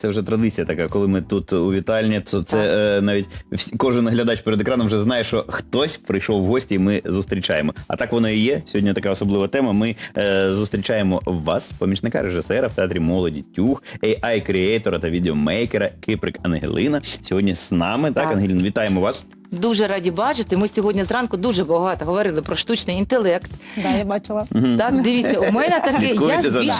Це вже традиція така, коли ми тут у вітальні, то це е, навіть всі- кожен глядач перед екраном вже знає, що хтось прийшов в гості, і ми зустрічаємо. А так воно і є. Сьогодні така особлива тема. Ми е, зустрічаємо вас, помічника режисера в театрі молоді Тюх, AI-креатора та відеомейкера Киприк Ангелина. Сьогодні з нами. Так, Так. Ангеліна, вітаємо вас. Дуже раді бачити. Ми сьогодні зранку дуже багато говорили про штучний інтелект. Да, я бачила. Так, дивіться, у мене таке, я Слідкуєте за більш,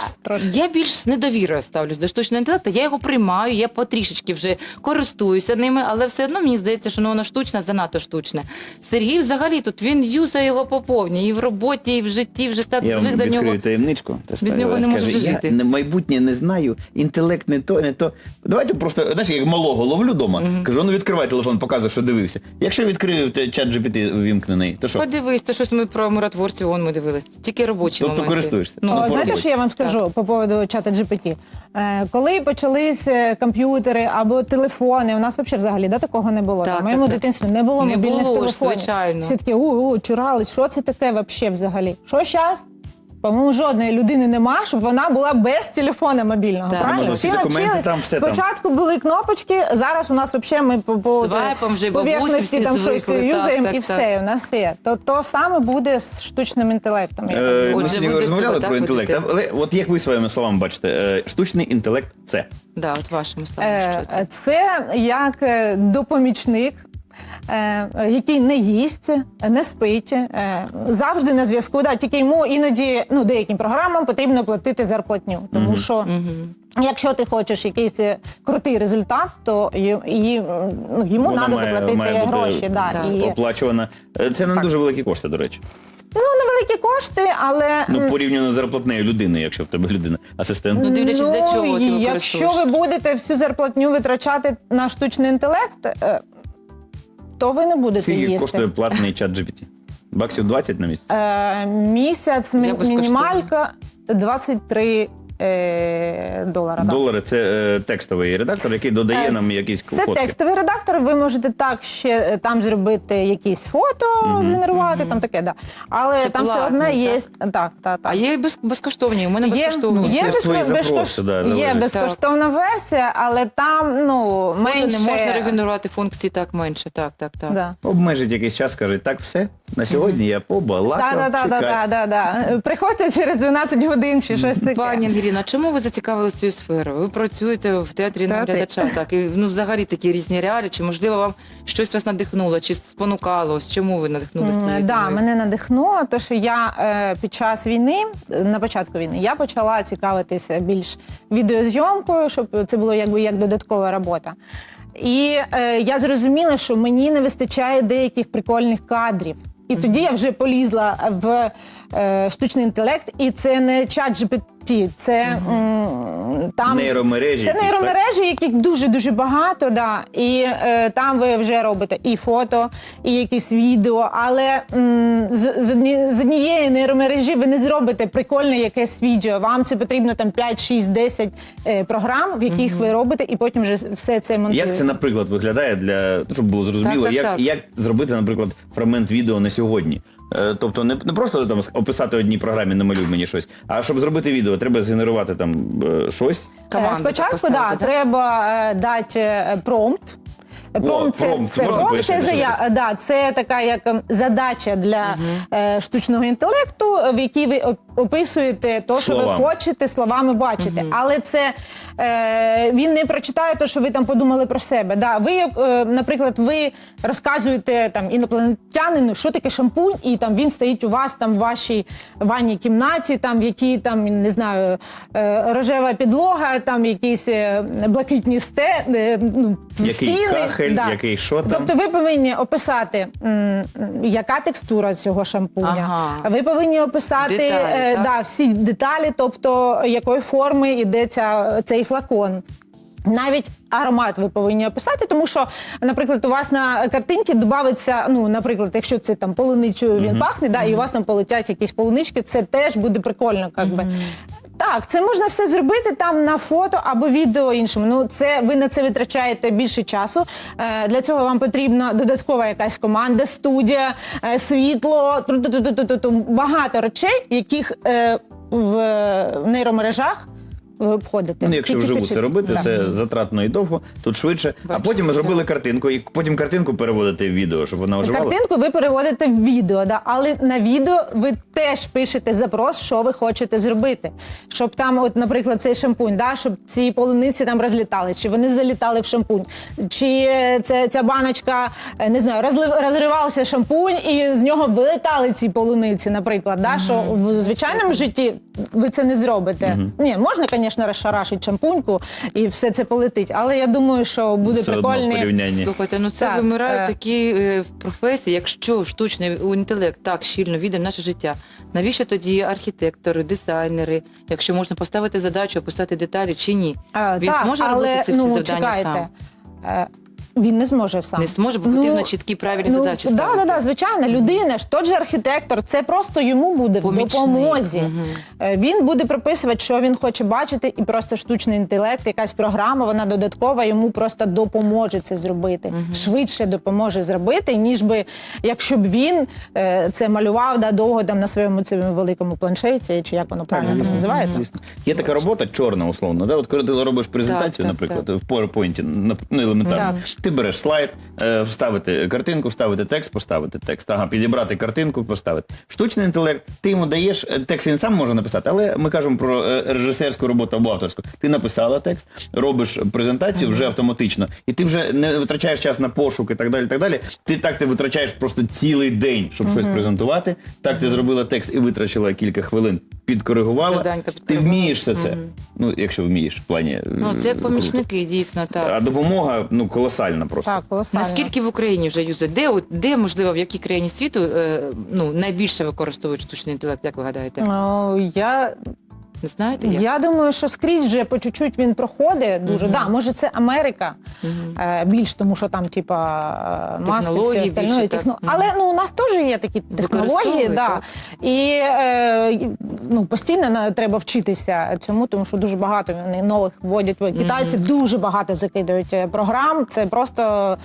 я більш з недовірою ставлюсь до штучного інтелекту. Я його приймаю, я потрішечки вже користуюся ними, але все одно мені здається, що ну, воно штучне, занадто штучне. Сергій взагалі тут він юзає його по повній, і в роботі, і в житті вже так Я вам звик до відкрию нього. таємничку. Теж Без нього не можу вже я жити. не- майбутнє не знаю, інтелект не то, не то. Давайте просто, знаєш, як малого ловлю вдома. Кажу, ну відкривай телефон, показуй, що дивився. Якщо відкрив те- чат GPT ввімкнений, то що? Подивись, то щось ми про миротворців, он ми дивились. Тільки робочі Тобто моменти. користуєшся? Ну, О, знаєте, що я вам скажу по поводу чата GPT? Е, коли почались е, комп'ютери або телефони, у нас взагалі взагалі да, такого не було. Так, в моєму так, так. дитинстві не було Не мобільних було ж, телефонів. звичайно. Всі такі у, у чурались, що це таке взагалі взагалі? Що зараз? По-моєму, жодної людини нема, щоб вона була без телефона мобільного. Так. Правильно? Всі навчились. там, все там. Спочатку були кнопочки, зараз у нас взагалі ми по, по Свайпом вже бабусі поверхності всі там щось звикли. Так, юзаємо так, і так. все, у нас є. То, то саме буде з штучним інтелектом. я так Е. Ми Отже, сьогодні ви розмовляли цього, про так, інтелект, будете? але от як ви своїми словами бачите, е, штучний інтелект це. Да, от вашому стані, що це. Е, Це як е, допомічник, е, який не їсть, не спить, е, завжди на зв'язку. Да, тільки йому іноді ну, деяким програмам потрібно платити зарплатню. Тому що якщо ти хочеш якийсь е, крутий результат, то й- ну, йому треба заплатити має бути гроші. Да, Так. і, Оплачувана. Е, Це не Так. дуже великі кошти, до речі. ну, невеликі кошти, але Ну, порівняно з зарплатнею людини, якщо в тебе людина асистент. Ну, дивлячись, для чого ти якщо ви будете всю зарплатню витрачати на штучний інтелект, е, то ви не будете Скільки їсти. коштує платний чат GPT? Баксів 20 на місяць? Е, місяць мі- Я безкоштовно. мінімалька 23 е, долара. да. Долари це е, текстовий редактор, який додає Е, нам якісь Це фотки. текстовий редактор. Ви можете так ще е, там зробити якісь фото, згенерувати, там таке, да. Але Це там все платний, одно є. так? Так, так, так. А є і без, безкоштовні, у мене Є, безкоштовні. є, Це ж твої безко- запроси, да, є залежить. безкоштовна версія, але там ну, Фото менше. не можна регенерувати функції так менше. Так, так, так. Да. Обмежить якийсь час, кажуть, так, все, на сьогодні я побалакав, Так, так, так, чекай. так, так. Приходьте через 12 годин чи щось таке. Пані Ангеліна, чому ви зацікавилися цією сферою? Ви працюєте в театрі Театрі. наглядача, так, і ну, взагалі такі різні реалії. Чи можливо вам щось вас надихнуло, чи спонукало? Ось Чому ви надихнулися цією Да, темою? мене надихнуло, те, що я е, під час війни, е, на початку війни, я почала цікавитися більш відеозйомкою, щоб це було якби як додаткова робота. І е, я зрозуміла, що мені не вистачає деяких прикольних кадрів. І тоді я вже полізла в е, штучний інтелект, і це не чат GPT, це м, там Нейромережі. це якісь, нейромережі, яких дуже дуже багато, да. І е, там ви вже робите і фото, і якісь відео. Але м, з, з, одні- з однієї нейромережі ви не зробите прикольне якесь відео. Вам це потрібно там 5, 6, 10 е, програм, в яких ви робите, і потім вже все це монтуєте. Як це, наприклад, виглядає для ну, щоб було зрозуміло, Так, так, як, так. як зробити, наприклад, фрагмент відео на сьогодні? Е, Тобто не, не просто там описати одній програмі, намалюй мені щось, а щоб зробити відео, треба згенерувати там е, щось. Команду Е, Спочатку так да, треба дати промпт. Промпт це, це, пром, це, зая- да, це така як ем, задача для е, штучного інтелекту, в якій ви описуєте те, що ви хочете словами бачити. Але це е, він не прочитає те, що ви там подумали про себе. Да, ви, е, наприклад, ви розказуєте там інопланетянину, що таке шампунь, і там він стоїть у вас там в вашій ванній кімнаті, там які там не знаю, е, рожева підлога, там якісь е, блакитні сте, е, ну, Який стіни. кахель, який що там. Тобто ви повинні описати, м, м, яка текстура цього шампуня. Ага. Ви повинні описати Деталі, е, так? да, всі деталі, тобто якої форми йдеться цей флакон. Навіть аромат ви повинні описати, тому що, наприклад, у вас на картинці додається, ну, наприклад, якщо це там полуничою він пахне, да, і у вас там полетять якісь полунички, це теж буде прикольно. Як би. Так, це можна все зробити там на фото або відео іншому. Ну, це ви на це витрачаєте більше часу. Е, для цього вам потрібна додаткова якась команда, студія, е, світло, тру-ту-ту-ту-ту-ту. багато речей, яких е, в нейромережах ви обходите. Ну, якщо вживу це робити, Да. це затратно і довго, тут швидше. а потім ми зробили картинку, і потім картинку переводити в відео, щоб вона оживала. Картинку ви переводите в відео, да, але на відео ви теж пишете запрос, що ви хочете зробити. Щоб там, от, наприклад, цей шампунь, да, щоб ці полуниці там розлітали, чи вони залітали в шампунь, чи е, це, ця баночка, е, не знаю, розлив, розривався шампунь і з нього вилетали ці полуниці, наприклад. Да, що в звичайному житті ви це не зробите. Ні, можна, звісно, розшарашити шампуньку і все це полетить, але я думаю, що буде Все одно прикольний. Слухайте, ну це Так, вимирають е. такі е, професії, якщо штучний інтелект так щільно війде в наше життя. Навіщо тоді архітектори, дизайнери, якщо можна поставити задачу, описати деталі чи ні? А, Він так, зможе робити ці всі ну, завдання чекайте. сам? Е, Він не зможе сам. Не зможе, бо потрібно чіткі правильні задачі да, ставити. да, да, звичайно, людина ж, тот же архітектор, це просто йому буде Помічник. в допомозі. Е, Він буде прописувати, що він хоче бачити, і просто штучний інтелект, якась програма, вона додаткова, йому просто допоможе це зробити. Швидше допоможе зробити, ніж би, якщо б він е, це малював да, довго там на своєму цьому великому планшеті, чи як воно правильно так називається. Звісно. Є така робота чорна, условно. Да? От коли ти робиш презентацію, Так, так, наприклад, в PowerPoint, ну елементарно, ти береш слайд, е, вставити картинку, вставити текст, поставити текст. Ага, підібрати картинку, поставити. Штучний інтелект, ти йому даєш е, текст, він сам може написати, але ми кажемо про е, режисерську роботу або авторську. Ти написала текст, робиш презентацію вже автоматично, і ти вже не витрачаєш час на пошук і так далі. так далі. Ти так ти витрачаєш просто цілий день, щоб щось презентувати. Так ти зробила текст і витрачила кілька хвилин, підкоригувала. Ти вмієш все це. Ну, якщо вмієш в плані. Ну, це е, як помічники, дійсно, так. А допомога ну колосальна просто. Так, колосально. Наскільки в Україні вже юзують? Де, от- де, можливо, в якій країні світу е, ну, найбільше використовують штучний інтелект, як ви гадаєте? О, я знаєте? Як? Я думаю, що скрізь вже по чуть-чуть він проходить дуже. Мгм. Да, може, це Америка е, більш, тому що там, типа, е, маски, все остальне. більше, техно... Мгм. Але ну, у нас теж є такі технології, да. так. і е, ну, постійно треба вчитися цьому, тому що дуже багато вони нових вводять. Китайці дуже багато закидають е, програм. Це просто.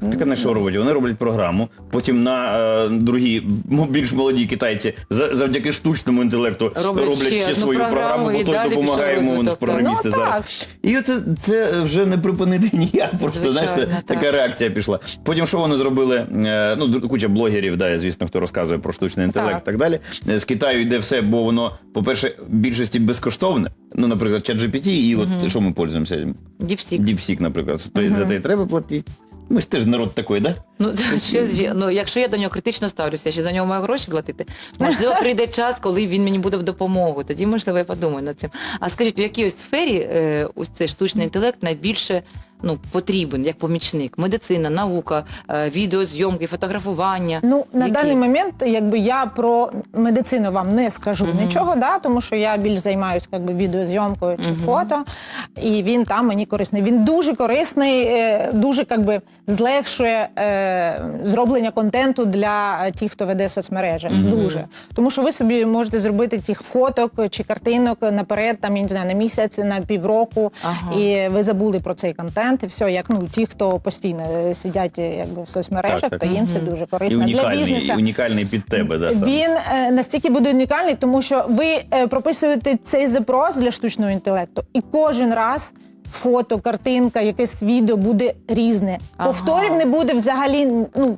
Так не що роблять? Вони роблять програму. Потім на е, другі м- більш молоді китайці за- завдяки штучному інтелекту Роблять роблять, ще ще одну свою програму, програму, і бо той далі допомагає пішов йому розвиток, програмісти Ну, зараз. так. І от це вже не припинити ніяк. Просто знаєш, це так. така реакція пішла. Потім що вони зробили? Е, ну, куча блогерів, да, звісно, хто розказує про штучний інтелект Так. і так далі. Е, З Китаю йде все, бо воно, по-перше, в більшості безкоштовне. Ну, наприклад, ChatGPT, і от що ми пользуємося? Діпсік. Діпсік, наприклад. То За те й треба платити. Ми ж теж народ такий, да? Ну, що ж- ну, якщо я до нього критично ставлюся, я ще за нього маю гроші платити, можливо, прийде час, коли він мені буде в допомогу. Тоді, можливо, я подумаю над цим. А скажіть, в якій ось сфері е, ось цей штучний інтелект найбільше ну, потрібен як помічник? Медицина, наука, е, відеозйомки, фотографування. Ну, на Які? даний момент, якби я про медицину вам не скажу Мгм. нічого, да, тому що я більш займаюся якби, відеозйомкою чи фото, і він там мені корисний. Він дуже корисний, е, дуже якби, злегшує е, зроблення контенту для е, тих, хто веде соцмережі. Дуже. Тому що ви собі можете зробити тих фоток чи картинок наперед, там, я не знаю, на місяць, на півроку, Ага. і ви забули про цей контент, і все, як ну, ті, хто постійно е, сидять е, якби, в соцмережах, Так, так. то їм це дуже І корисно. Для бізнесу і унікальний під тебе, да, сам. він е, настільки буде унікальний, тому що ви е, прописуєте цей запрос для штучного інтелекту, і кожен раз. Фото, картинка, якесь відео буде різне. Ага. Повторів не буде взагалі. Ну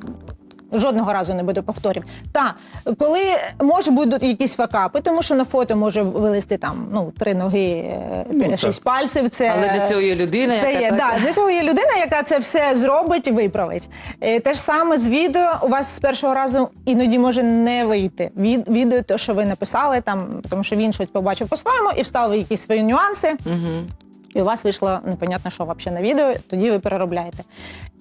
жодного разу не буде повторів. Та коли може будуть якісь факапи, тому що на фото може вилезти там ну три ноги, е, Ну, шість пальців. Це Але для цього є людина, це яка є, так- да, для цього є людина, яка це все зробить і виправить. Е, Те ж саме з відео. У вас з першого разу іноді може не вийти. Від, відео, те, що ви написали, там, тому що він щось побачив по-своєму і вставив якісь свої нюанси. Мгм. І у вас вийшло непонятно, що взагалі на відео, тоді ви переробляєте.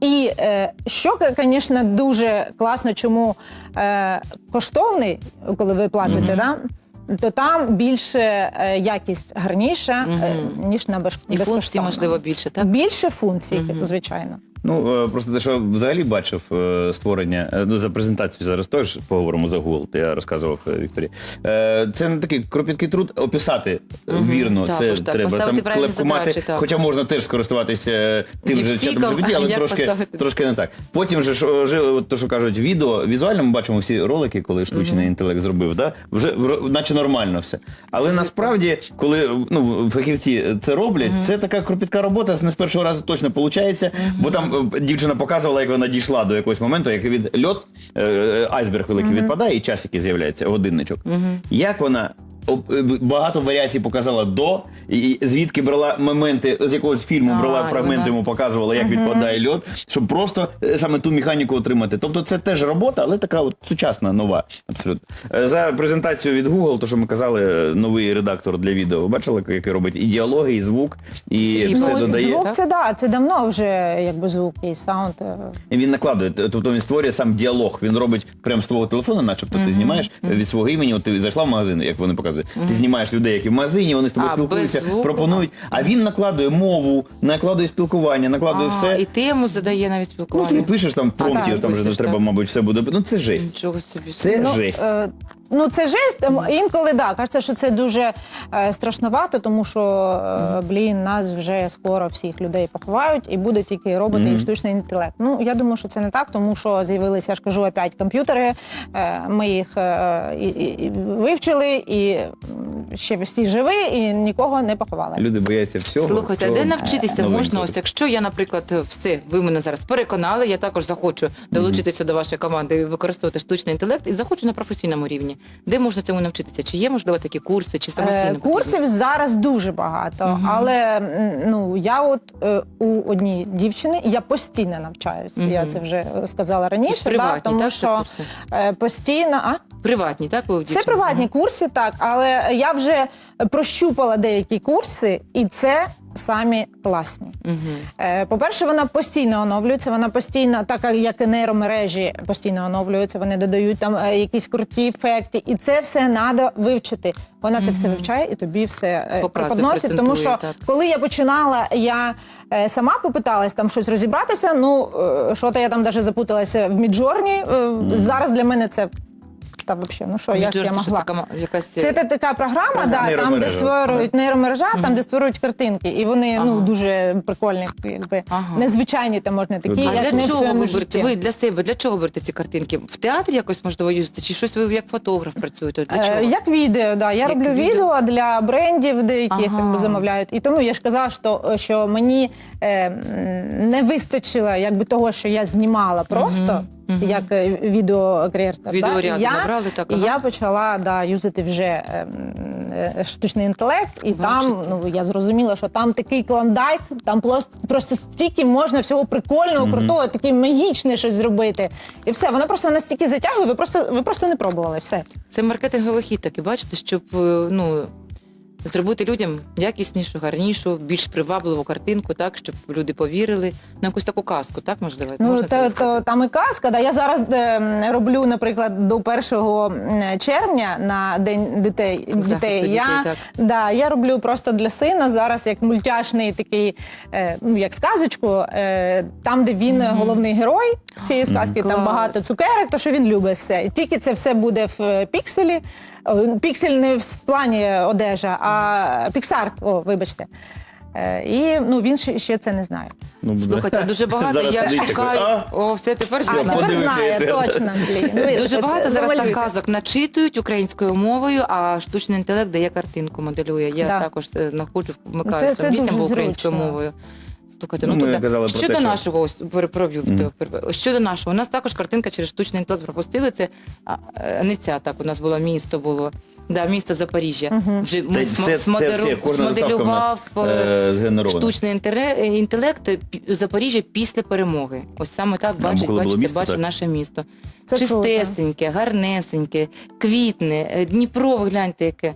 І е, що, звісно, дуже класно, чому е, коштовний, коли ви платите, да, то там більше е, якість гарніша, е, ніж на без, І функцій, можливо, більше, так? Більше функцій, Мгм. звичайно. Ну, е, просто те, що взагалі бачив е, створення, е, ну, за презентацію зараз теж поговоримо за Google, я розказував Вікторії. Е, Це не такий кропіткий труд, описати Мгм, вірно, також це так, треба. Там задачі, хоча можна теж скористуватися тим же чатом GPT, але трошки, поставити? трошки не так. Потім же, от то, що кажуть, відео, візуально ми бачимо всі ролики, коли штучний інтелект зробив, да? вже наче нормально все. Але насправді, коли ну, фахівці це роблять, це така кропітка робота, не з першого разу точно виходить, бо там е, дівчина показувала, як вона дійшла до якогось моменту, як від льот, е, е, айсберг великий відпадає, і часики з'являється, годинничок. Як вона багато варіацій показала до, і звідки брала моменти з якогось фільму, брала і фрагменти, вона- йому показувала, як відпадає льот, щоб просто е, саме ту механіку отримати. Тобто це теж робота, але така от сучасна, нова. Абсолютно. Е, За презентацію від Google, то що ми казали, е, новий редактор для відео. Ви бачили, який робить і діалоги, і звук, і Срібний. все Ну, додає. звук це да, це давно вже якби звук і саунд. е, І Він накладує, т- тобто він створює сам діалог. Він робить прямо з твого телефону, начебто ти знімаєш від свого імені. От ти зайшла в магазин, як вони показують. Ти знімаєш людей, які в магазині, вони з тобою А, без спілкуються, звуку? пропонують. А він накладує мову, накладує спілкування, накладує А, все. І тему задає навіть Ну, спілкування. ти пишеш там в А, промпті, так, там вже не треба, так. мабуть, все буде. Ну це жесть. Нічого собі. Це Ну, жесть. е, Ну, це жесть. Ем, Інколи да, кажеться, що це дуже е, страшновато, тому що е, блін, нас вже скоро всіх людей поховають, і буде тільки роботи і штучний інтелект. Ну я думаю, що це не так, тому що з'явилися, я ж кажу, опять комп'ютери. Е, ми їх е, і, і, і вивчили, і ще всі живі, і нікого не поховали. Люди бояться всього. Слухайте, а що де навчитися новенького. можна? Ось якщо я, наприклад, все, ви мене зараз переконали, я також захочу долучитися до вашої команди і використовувати штучний інтелект і захочу на професійному рівні. Де можна цьому навчитися? Чи є можливо такі курси, чи самостійно? Е, потрібно? Курсів зараз дуже багато, Мгм. але ну я от е, у одній дівчини я постійно навчаюсь. Я це вже сказала раніше, приватні, да, тому так, що е, постійно а Приватні, так? ви це приватні курси, так, але я вже прощупала деякі курси, і це самі класні. Е, По-перше, вона постійно оновлюється, вона постійно, так як і нейромережі постійно оновлюються, вони додають там е, якісь круті ефекти, і це все треба вивчити. Вона це все вивчає і тобі все е, преподносить. Тому що так. коли я починала, я сама попиталась там щось розібратися. Ну що то я там навіть запуталася в Міджорні. Зараз для мене це та взагалі, ну що, як я могла? Це та така програма, да, там, де створюють нейромережа, там, де створюють картинки. І вони ну, дуже прикольні, якби незвичайні там можна такі, А як для не в чого своєму ви житті. берете? Ви для себе для чого берете ці картинки? В театрі якось можливо юзати? Чи щось ви як фотограф працюєте? Для чого? Е, Як відео, да. Я Як роблю відео? відео для брендів, деяких Ага. якби, замовляють. І тому я ж казала, що, що мені е, м, не вистачило якби, того, що я знімала просто. Мгм. Як е, відеокреатор. Відеоряд я, набрали, так, і ага. я почала да, юзати вже е, е, штучний інтелект, і там Бачите. ну, я зрозуміла, що там такий клондайк, там просто, просто стільки можна всього прикольного, крутого, таке магічне щось зробити. І все, воно просто настільки затягує, ви просто, ви просто не пробували. Все. Це маркетинговий хід такий, бачите, щоб е, ну, зробити людям якіснішу, гарнішу, більш привабливу картинку, так, щоб люди повірили на якусь таку казку, так, можливо? Ну, Можна то, то, там і казка. Да. Я зараз е, роблю, наприклад, до 1 червня на День дітей. Захисту дітей. дітей, я, так. да, я роблю просто для сина зараз як мультяшний такий, е, ну, як сказочку, е, там, де він головний герой цієї сказки, там Клас. багато цукерок, то що він любить все. Тільки це все буде в е, пікселі. Піксель не в плані одежа, а піксарт, о, вибачте. Е, І ну, він ще, ще це не знає. Ну, буде. Слухайте, дуже багато Зараз я сидить такий, шукаю. «А, О, все тепер А, тепер знає, точно. Блін. Ну, Дуже це- багато це зараз так замалюйте. казок начитують українською мовою, а штучний інтелект дає картинку, моделює. Я Да. також е, знаходжу, вмикаю Це- це своїм дітям дуже українською зручно. мовою. Слухайте, ну, Ну, ми туди. казали про щодо те, що- нашого, ось. Щодо нашого, у нас також картинка через штучний інтелект пропустили. Це а, е, не ця, так у нас було місто було. Да, місто Запоріжжя. Мгм. Вже ми смо- смодеру- е, е, штучний інтере- інтелект пі- Запоріжжя після перемоги. Ось саме так бачить, коли було бачите, місто, бачить так? наше місто. Це круто. Чистесеньке, гарнесеньке, квітне, е, Дніпро, ви гляньте яке.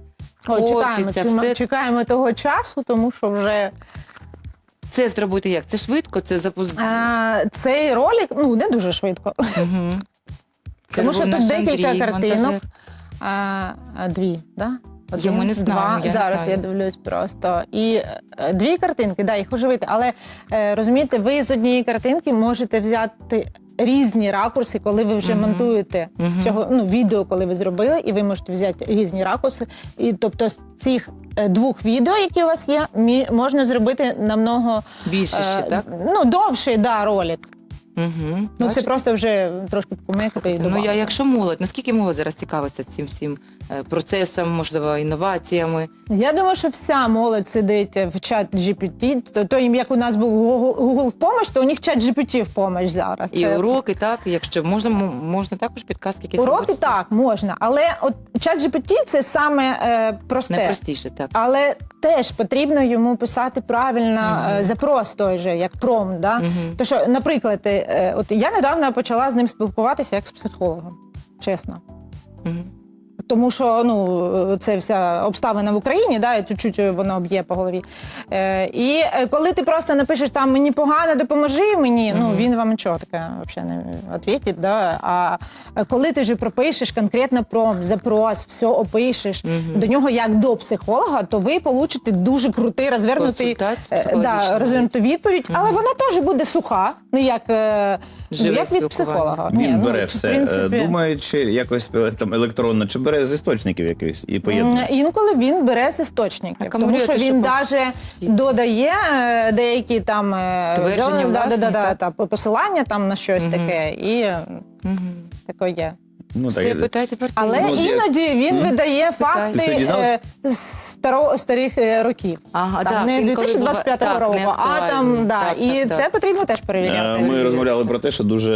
О, чекаємо, все. чекаємо того часу, тому що вже Це зробити як? Це швидко, це запуз... а, цей ролик ну не дуже швидко. Угу. Тому що тут декілька картинок. А, а, дві, да? Один, Я- не знаю, два. я не Зараз знаю. я дивлюсь просто. І е, дві картинки, да, їх оживити. Але е, розумієте, ви з однієї картинки можете взяти. Різні ракурси, коли ви вже монтуєте з цього ну відео, коли ви зробили, і ви можете взяти різні ракурси. І тобто з цих е, двох відео, які у вас є, можна зробити намного Більше ще, е, так? ну довший да, ролик. Угу. Ну це просто вже трошки помикати і Ну, я, якщо молодь, наскільки молодь зараз цікавиться цим всім е, процесом, можливо, інноваціями? Я думаю, що вся молодь сидить в чат GPT, то, то їм як у нас був Google, Google в помощь, то у них чат GPT в помощь зараз. І Це- уроки, так, якщо можна, м- можна також підказки якісь Уроки робити? так можна, але от чат GPT це саме е, просте. Найпростіше, так. Але теж потрібно йому писати правильно Мгм. е, запрос той же, як пром. Да? Мгм. То що, наприклад, е, от я недавно почала з ним спілкуватися як з психологом, чесно. Мгм. Тому що ну це вся обставина в Україні, да, і чуть-чуть воно б'є по голові. Е, і е, коли ти просто напишеш там мені погано, допоможи мені, ну він вам нічого таке взагалі не відповідить. Да? А коли ти вже пропишеш конкретно про запрос, все опишеш до нього як до психолога, то ви получите дуже крутий розвернутий е, да, розвернуту відповідь, але вона теж буде суха, не як, е, ну, Живе як від психолога. Він Ні, ну, бере в все, принципі- е, думає, чи якось е, там електронно, чи бере з істочників якихось і поєднує. Інколи він бере з істочників, тому що він навіть додає е, деякі там е, да, да, да, та, посилання там на щось таке, і е, таке є. Ну, Все, так, питайте Але Ну, іноді він видає факти факти це е, старо, старих е, років. Ага, Там, так, не інколи 2025 буває- так, року, а неактуальні. там да, Так, і так, це так. потрібно теж Е, перевіряти. Ми розмовляли про те, що дуже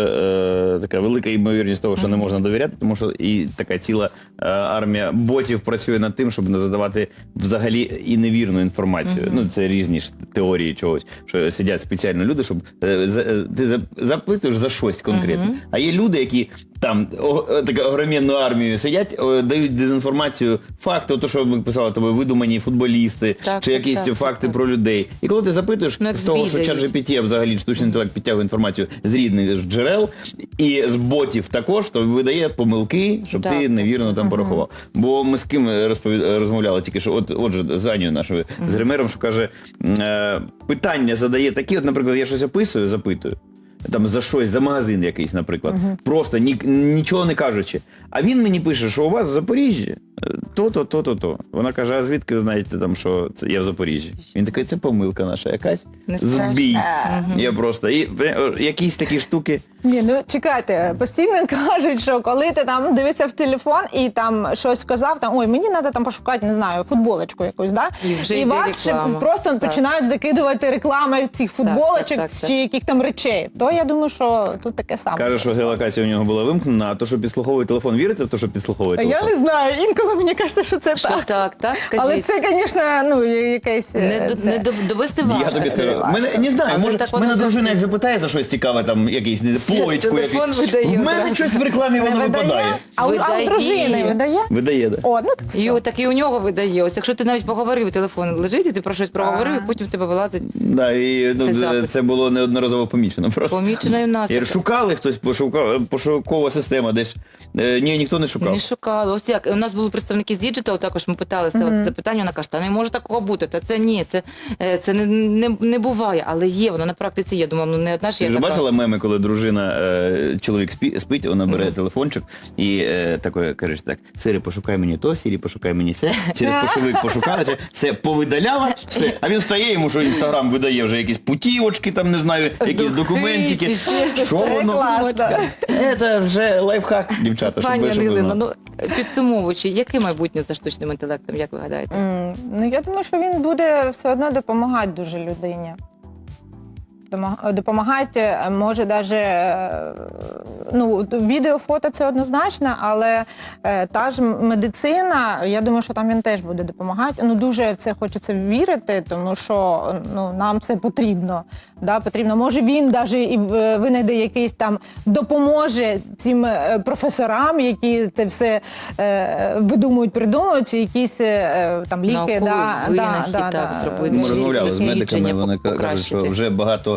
е, така велика ймовірність того, що не можна довіряти, тому що і така ціла е, армія ботів працює над тим, щоб не задавати взагалі і невірну інформацію. Ну це різні ж теорії чогось, що сидять спеціально люди, щоб е, за- е, ти за- запитуєш за щось конкретне. Мгм. А є люди, які там о, така огроменну армію сидять, о, дають дезінформацію, факти, то що ми писали тобі, видумані футболісти, Так, чи так, якісь так, факти так. про людей. І коли ти запитуєш Ну, з того, що дають. Взагалі штучний інтелект підтягує інформацію з різних ж джерел і з ботів також, то видає помилки, щоб Так, ти так. невірно там порахував. Бо ми з ким розповід... розмовляли тільки що, от отже, з Анею нашою з Ремером, що каже, е, питання задає такі, от, наприклад, я щось описую, запитую. Там за щось, за магазин якийсь, наприклад, просто ні, нічого не кажучи. А він мені пише, що у вас в Запоріжжі то-то, то-то, то. Вона каже: а звідки знаєте там, що це я в Запоріжжі? Він такий, це помилка наша якась. Не страшно. Збій. Я просто і е, якісь такі штуки. Ні, ну чекайте, постійно кажуть, що коли ти там дивишся в телефон і там щось сказав, там ой, мені треба там пошукати, не знаю, футболочку якусь, да? І вже і йде вас ще реклама. просто Так. починають закидувати реклами цих футболочок так, так, так. чи яких там речей. То я думаю, що тут таке саме. Каже, що геолокація у нього була вимкнена, а то, що підслуховує телефон, вірите в те, що підслуховує А я не знаю, інколи мені кажеться, що це Що так. так, так, скажіть. Але це, звісно, ну якесь е, не, це- не довести важко. Я тобі скажу, мене не знаю, може, так мене дружина завжди. як запитає за щось цікаве, там якийсь не плоєчку, телефон видає в мене щось в рекламі воно випадає. А, у- а у дружини видає? Видає, да. О, ну так І все. так і у нього видає. Ось якщо ти навіть поговорив, телефон лежить, і ти про щось проговорив, і потім в тебе вилазить Да, і, ну, Це це, було неодноразово помічено. Просто. помічено і в нас. Таке. шукали хтось, пошукав, пошукова система десь. Е, ні, ніхто не шукав. Не шукали. Ось як у нас були представники з Digital, також ми питали ставити це питання. Вона каже, та не може такого бути. Та це ні, це, е, це не, не, не буває, але є, воно на практиці є. Думаю, ну не одна ж Ти я вже така. бачила меми, коли дружина, е, чоловік спі, спить, вона бере телефончик і е, такою каже так: Сирі, пошукай мені то, Сірі, пошукай мені це. Через пошовик пошукала, це- все повидаляла, все. А він стає йому, що інстаграм видає вже якісь путівочки, там не знаю, якісь Духи документики. чи ще щось. Що Це воно? класно. Це вже лайфхак, дівчата, щоб Пані ви щоб ви Ангелино, ну підсумовуючи, яке майбутнє за штучним інтелектом, як ви гадаєте? М, Ну, я думаю, що він буде все одно допомагати дуже людині. Е, може навіть ну, відео, фото це однозначно, але е, та ж медицина, я думаю, що там він теж буде допомагати. Ну, дуже в це хочеться вірити, тому що ну, нам це потрібно. Да, потрібно. Може, він навіть і винайде якийсь там допоможе цим е, професорам, які це все е, видумують, придумують, чи якісь е, там ліки. Наукові Да, да, да, так, да, зробити. Ми розмовляли з медиками, вони кажуть, що вже багато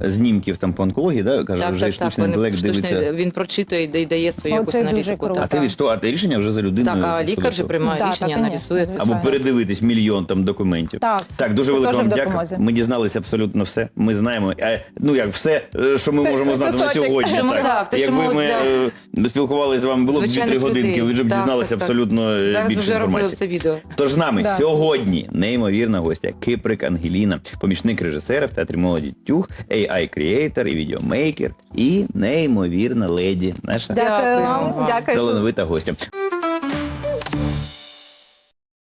знімків там по онкології, да? каже, Так, вже так, так. штучний Вони інтелект штучний, дивиться. він прочитує і дає свою якусь це дуже аналітику. круто. А ти від? А ти рішення вже за людиною. так а лікар вже приймає Да, рішення, так, аналізує це. Або передивитись мільйон там документів. Так, Так, дуже велика вам дяка. Ми дізналися абсолютно все. Ми знаємо, е, ну як все, е, що ми Це можемо знати на сьогодні. Що ми- так, те, Якби ми ми ось е, спілкувалися з вами, було б 2-3 годинки, ви вже б дізналися так, так. абсолютно Зараз більше вже робили інформації. це відео. Тож з нами сьогодні неймовірна гостя Киприк Ангеліна, помічник режисера в театрі молоді Тюх, AI-креатор і відеомейкер, і неймовірна леді, наша Дякую вам. Дякую. талановита гостя.